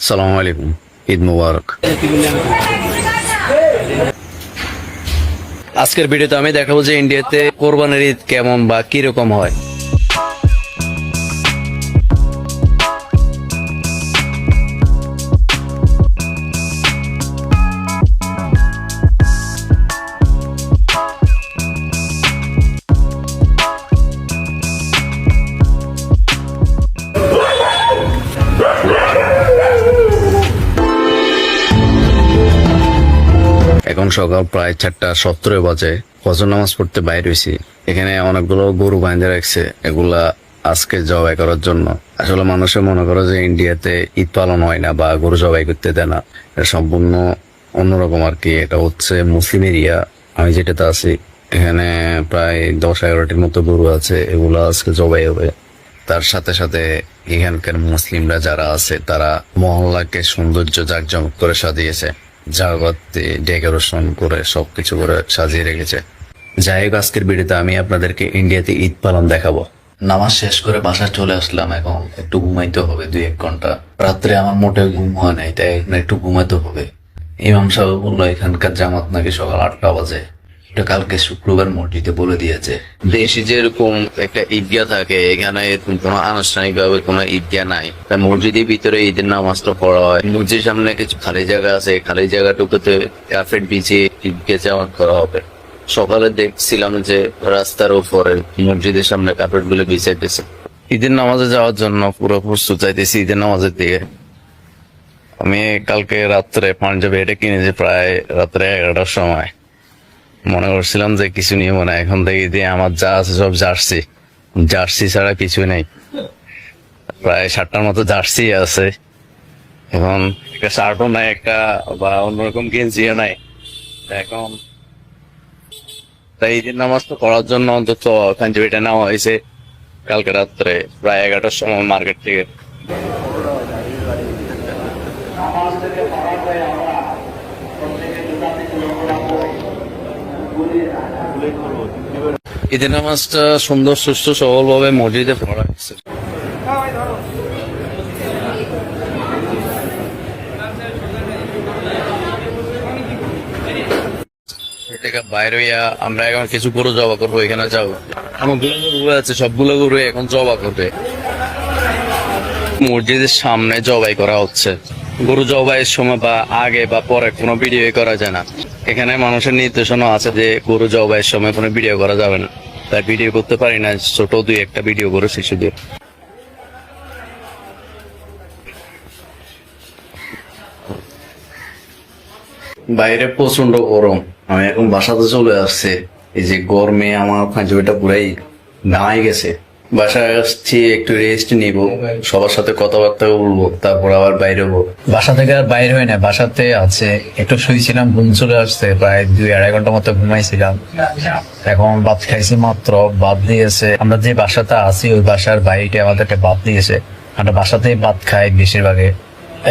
সালাম আলাইকুম ঈদ মুবারক আজকের ভিডিওতে আমি দেখাবো যে ইন্ডিয়াতে কোরবানির ঈদ কেমন বা কীরকম হয়। এখন সকাল প্রায় চারটা সতেরো বাজে। ফজর নামাজ পড়তে বাইরে হয়েছি এখানে অনেকগুলো গরু বাঁধে রাখছে। এগুলা আজকে জবাই করার জন্য। আসলে মানুষের মনে করে যে ইন্ডিয়াতে ঈদ পালন হয় না বা গরু জবাই করতে দেয় না। এটা সম্পূর্ণ অন্যরকম আর কি। এটা হচ্ছে মুসলিম এরিয়া। আমি যেটাতে আছি, এখানে প্রায় দশ এগারোটির মতো গরু আছে। এগুলো আজকে জবাই হবে। তার সাথে সাথে এখানকার মুসলিমরা যারা আছে, তারা মহল্লাকে সৌন্দর্য জাঁকজমক করে সাজিয়েছে। জাগতে ডেকোরেশন করে সবকিছু করে সাজিয়ে রেখেছে। যাই হোক, আজকের ভিডিওতে আমি আপনাদেরকে ইন্ডিয়াতে ঈদ পালন দেখাবো। নামাজ শেষ করে বাসায় চলে আসলাম, এখন একটু ঘুমাইতে হবে দুই এক ঘণ্টা। রাত্রে আমার মোটেও ঘুম হয় নাই, তাই একটু ঘুমাইতে হবে। ইমাম সাহেব বলল, এখানকার জামাত নাকি সকাল আটটা বাজে। এটা কালকে শুক্রবার মসজিদে বলে দিয়েছে। দেশে যেরকম একটা ঈদগাহ থাকে, এখানে এরকম কোনো আনুষ্ঠানিক ভাবে কোনো ঈদগাহ নাই। তাই মসজিদের ভিতরে ঈদের নামাজটা পড়া হয়। মসজিদের সামনে কিছু খালি জায়গা আছে খালি জায়গাটুকুতে কার্পেট বিছিয়ে ঈদগাহ জামাত করা হবে। সকালে দেখছিলাম যে রাস্তার উপরে মসজিদের সামনে কার্পেটগুলো বিছাইতেছে ঈদের নামাজে যাওয়ার জন্য পুরো প্রস্তুত চাইতেছি ঈদের নামাজের দিকে। আমি কালকে রাত্রে পাঞ্জাবি এটা কিনেছি প্রায় রাত্রে এগারোটার সময়। মনে করছিলাম যে কিছু নিয়ে মনে। এখন থেকে দিয়ে আমার যা আছে সব জার্সি। জার্সি ছাড়া কিছু নেই। প্রায় ষাটটার মতো জার্সি আছে। এখন একটা শার্টও নাই, একটা বা অন্যরকম গেঞ্জিও নাই। এখন তাই ঈদের নামাজ তো করার জন্য অন্তত পাঞ্জাবিটা নেওয়া হয়েছে। কালকে রাত্রে প্রায় এগারোটার সময় মার্কেট থেকে। ঈদের নামাজটা সুন্দর, সুস্থ সবল ভাবে মসজিদে পড়া হয়েছে। থেকে হইয়া আমরা এখন কিছু গরু জবা করব, এখানে যাব। আমারগুলো গরু আছে, সবগুলো গরু এখন জবা করবে। মসজিদের সামনে জবাই করা হচ্ছে। গরু জবাইয়ের সময় বা আগে বা পরে কোনো ভিডিও করা যায় না। এখানে মানুষের নির্দেশনা আছে যে গরু জবাইয়ের সময় কোনো ভিডিও করা যাবে না। তাই ভিডিও করতে পারি না, ছোট দুই একটা ভিডিও করেছি শুধু বাইরে প্রচণ্ড গরম। আমি এখন বাসাতে চলে আসছে। এই যে গরমে আমার পাঞ্জাবিটা পুরাই দাঁড়াই গেছে। বাসায় আসছি একটু রেস্ট নিব। সবার সাথে কথাবার্তা বলব তারপর আবার বাইরে হব। বাসা থেকে আর বাইরে হয় না বাসাতে আছে। একটু শুয়েছিলাম ঘুম চলে আসছে প্রায় দুই আড়াই ঘণ্টা মতো ঘুমাইছিলাম। এখন ভাত খাইছি মাত্র ভাত দিয়েছে। আমরা যে বাসাতে আছি ওই বাসার বাইরে আমাদেরকে ভাত দিয়েছে। আমরা বাসাতেই ভাত খাই বেশিরভাগে।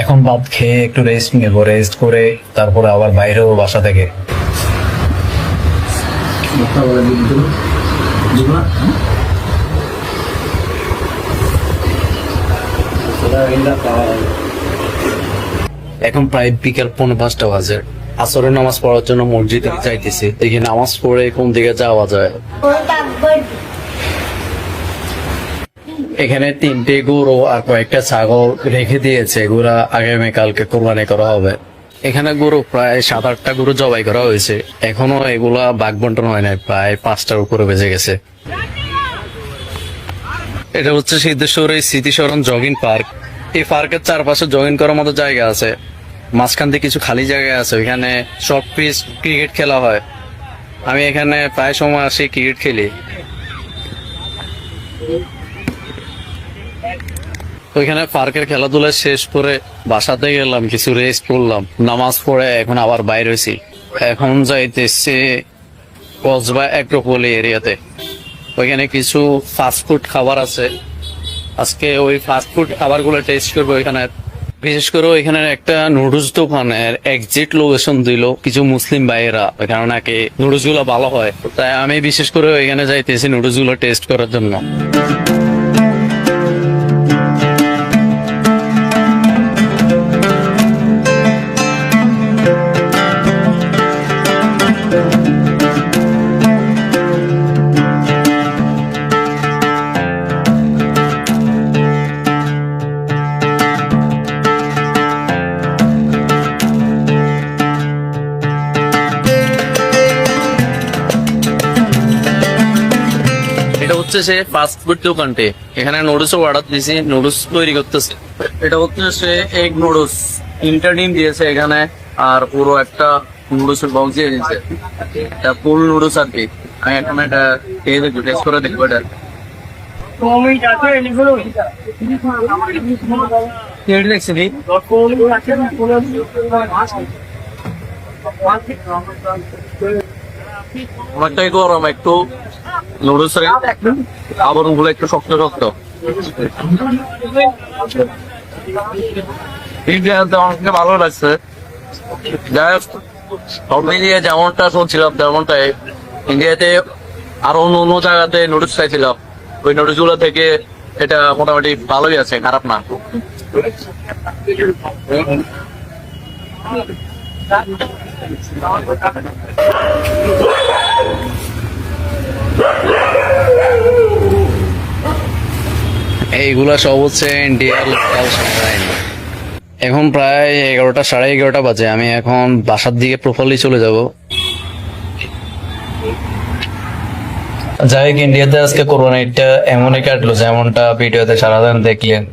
এখন ভাত খেয়ে একটু রেস্ট নেব রেস্ট করে তারপরে আবার বাইরে হব বাসা থেকে। এখন প্রায় বিকাল পৌনে পাঁচটা বাজে। আসরের নামাজ পড়ার জন্য মসজিদে যাইতেছি। দেখি নামাজ পড়ে কোন দিকে যাওয়া যায়। এখানে তিনটে গরু আর কয়েকটা ছাগল রেখে দিয়েছে। এগুলা আগামী কালকে কোরবানি করা হবে। এখানে গরু প্রায় সাত, আটটা গরু জবাই করা হয়েছে। এখনও এগুলা বাঘ বন্টন হয় নাই, প্রায় পাঁচটার উপরে বেজে গেছে। এটা হচ্ছে সিদ্ধেশ্বরের স্মৃতিসরণ জগিং পার্ক। এই পার্কের চারপাশে জয়েন করার মতো জায়গা আছে। মাঝখান দিয়ে কিছু খালি জায়গা আছে, ওইখানে শর্ট পিচ ক্রিকেট খেলা হয়। আমি এখানে প্রায় সময় আসি ক্রিকেট খেলি। ওইখানে পার্কের খেলাধুলা শেষ করে বাসাতে গেলাম, কিছু রেস্ট করলাম। নামাজ পড়ে এখন আবার বাইরে হয়েছি। এখন যাইতেছে কসবা অ্যাক্রোপলি এরিয়াতে ওইখানে কিছু ফাস্টফুড খাবার আছে। আজকে ওই ফাস্টফুড খাবারগুলো টেস্ট করব ওইখানে বিশেষ করে ওইখানে একটা নুডলস দোকানের এক্সিট লোকেশন দিল কিছু মুসলিম ভাইয়েরা। ওইখানে নাকি নুডলসগুলো ভালো হয়। তাই আমি বিশেষ করে ওইখানে যাইতেছি নুডলসগুলো টেস্ট করার জন্য। হচ্ছে সে ফাস্ট ফুড দোকানটি। এখানে নুডলস অর্ডার দিয়েছি নুডলস তৈরি করতেছে। এটা হচ্ছে সে এগ নুডলস তিনটা ডিম দিয়েছে এখানে, আর পুরো একটা নুডলস এর বক্স দিয়ে দিয়েছে। এটা ফুল নুডলস আর কি। আমি এখন এটা খেয়ে দেখব টেস্ট করে দেখব এটা। অনেকটাই গরম একটু নুডলস এর আবরণ একটু শক্ত শক্ত। ভালো লাগছে। যাই সব মিলিয়ে যেমনটা শুনছিলাম, তেমনটাই। ইন্ডিয়াতে আরও অন্য অন্য জায়গাতে খাইছিলাম। ওই থেকে এটা মোটামুটি ভালোই আছে, খারাপ না। এইগুলা সব হচ্ছে এখন প্রায় এগারোটা, সাড়ে এগারোটা বাজে। আমি এখন বাসার দিকে প্রপারলি চলে যাব। যাই হোক ইন্ডিয়াতে আজকে করোনা এটা এমনই কাটলো যেমনটা ভিডিওতে সারাদিন দেখলেন।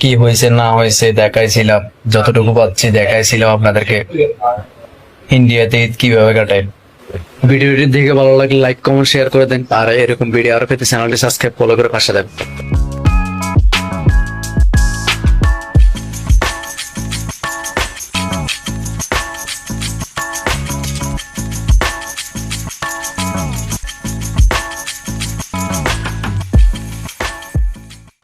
কি হয়েছে, না হয়েছে দেখাইছিলাম। যতটুকু পাচ্ছি দেখাইছিলাম আপনাদেরকে। ইন্ডিয়াতে ঈদ কীভাবে কাটায়? ভিডিওটি দেখে ভালো লাগলে লাইক কমেন্ট শেয়ার করে দেন। আর এরকম ভিডিও আরও পেতে চ্যানেলটি সাবস্ক্রাইব ফলো করে পাশে দেন